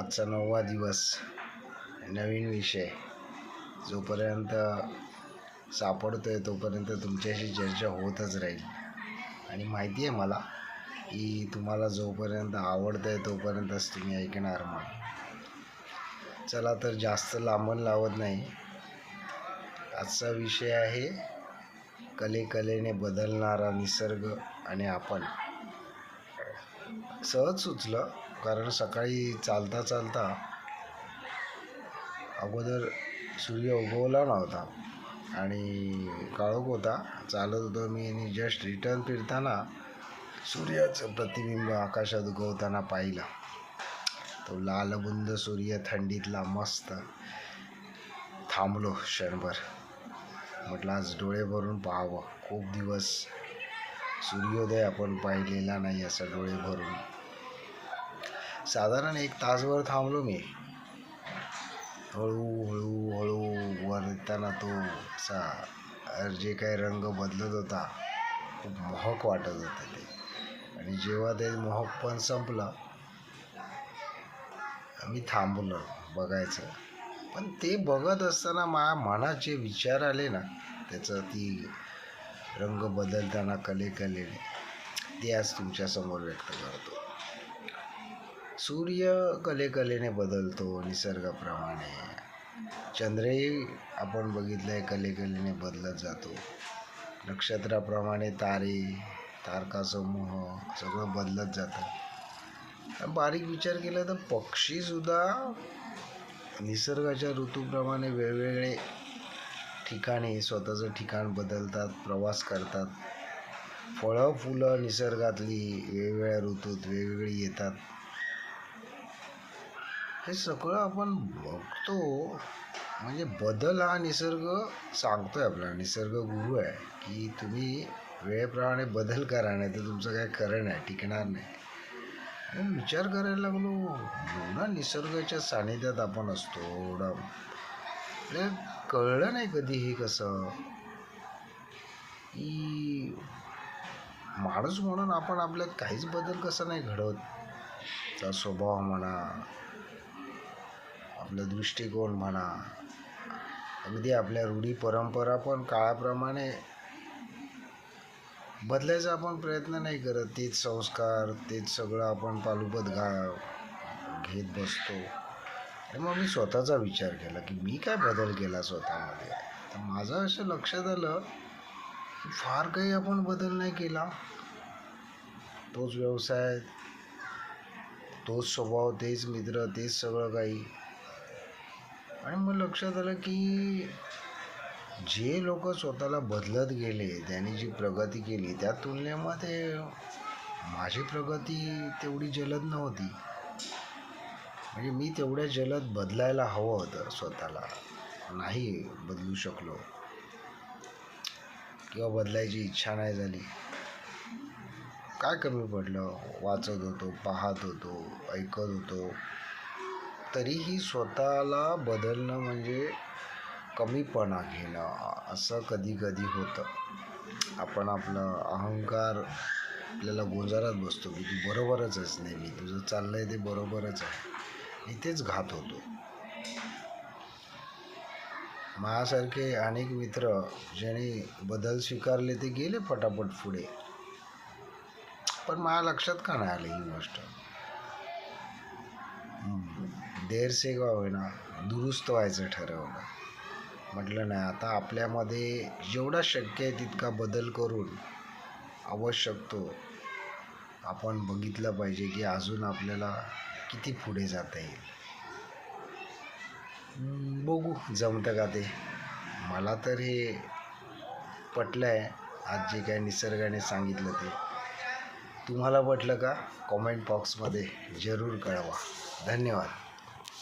आजचा नववा दिवस नवीन विषय. जोपर्यंत सापडतो आहे तोपर्यंत तुमच्याशी चर्चा होतच राहील. आणि माहिती आहे मला की तुम्हाला जोपर्यंत आवडतं आहे तोपर्यंतच तुम्ही ऐकणार मग. चला तर जास्त लांबण लावत नाही. आजचा विषय आहे कलेकलेने बदलणारा निसर्ग आणि आपण. सहज सुचलं कारण सकाळी चालता चालता अगोदर सूर्य उगवला नव्हता आणि काळोख होता. चालत होतो मी आणि जस्ट रिटर्न फिरताना सूर्याचं प्रतिबिंब आकाशात उगवताना पाहिलं. तो लालबुंद सूर्य थंडीतला मस्त थांबलो क्षणभर. म्हटलं आज डोळे भरून पाहावं. खूप दिवस सूर्योदय आपण पाहिलेला नाही असं डोळे भरून. साधारण एक तासभर थांबलो मी. हळू हळू हळू वर येताना तो असा जे काही रंग बदलत होता खूप मोहक वाटत होतं ते. आणि जेव्हा ते मोहक पण संपलं मी थांबलो बघायचं. पण ते बघत असताना माझ्या मनात जे विचार आले ना त्याचं ती रंग बदलताना कले कलेने ते आज तुमच्यासमोर व्यक्त करतो. सूर्य कले कलेने बदलतो निसर्गाप्रमाणे. चंद्रही आपण बघितलं आहे कले कलेने बदलत जातो. नक्षत्राप्रमाणे तारे तारकासमूह सगळं बदलत जातं. बारीक विचार केला तर पक्षीसुद्धा निसर्गाच्या ऋतूप्रमाणे वेगवेगळे ठिकाणी स्वतःचं ठिकाण बदलतात प्रवास करतात. फळं फुलं निसर्गातली वेगवेगळ्या ऋतूत वेगवेगळी येतात. हे सगळं आपण बघतो म्हणजे बदल हा निसर्ग सांगतो आहे आपला निसर्ग गुरु आहे की तुम्ही वेळेप्रमाणे बदल करा नाही तर तुमचं काय खरं नाही टिकणार नाही. आणि विचार करायला लागलो एवढा निसर्गाच्या सानिध्यात आपण असतो एवढा कळलं नाही कधी हे कसं. की माणूस म्हणून आपण आपल्यात काहीच बदल कसं नाही घडवत. त्या स्वभाव म्हणा आपलं दृष्टिकोन म्हणा. अगदी आपल्या रूढी परंपरा पण काळाप्रमाणे बदलायचा आपण प्रयत्न नाही करत. तेच संस्कार तेच सगळं आपण पालुपत घा घेत बसतो. आणि मग मी स्वतःचा विचार केला की मी काय बदल केला स्वतःमध्ये? तर माझं असं लक्षात आलं की फार काही आपण बदल नाही केला. तोच व्यवसाय तोच स्वभाव तेच मित्र तेच सगळं काही. आणि मग लक्षात आलं की जे लोक स्वतःला बदलत गेले त्यांनी जी प्रगती केली त्या तुलनेमध्ये माझी प्रगती तेवढी जलद नव्हती. म्हणजे मी तेवढ्या जलद बदलायला हवं होतं स्वतःला. नाही बदलू शकलो. किंवा बदलायची इच्छा नाही झाली. काय कमी पडलं? वाचत होतो पाहत होतो ऐकत होतो. तरीही स्वतःला बदलणं म्हणजे कमीपणा घेणं असं कधी कधी होतं. आपण आपलं अहंकार आपल्याला गोंजारात बसतो की तू बरोबरच आहेस नेहमी. तुझं चाललं आहे ते बरोबरच आहे. इथेच घात होतो. माझ्यासारखे अनेक मित्र ज्यांनी बदल स्वीकारले ते गेले फटाफट पुढे. पण माझ्या लक्षात का नाही आलं ही गोष्ट? देर का होईना दुरुस्त व्हायचं ठरवलं. म्हटलं नाही आता आपल्यामध्ये जेवढा शक्य आहे तितका बदल करून आवश्यक तो आपण बघितलं पाहिजे की अजून आपल्याला किती पुढे जाता येईल. बघू जमतं का ते? मला तर हे पटलं आहे आज जे काय निसर्गाने सांगितलं ते. तुम्हाला पटलं का? कॉमेंट बॉक्समध्ये जरूर कळवा. धन्यवाद.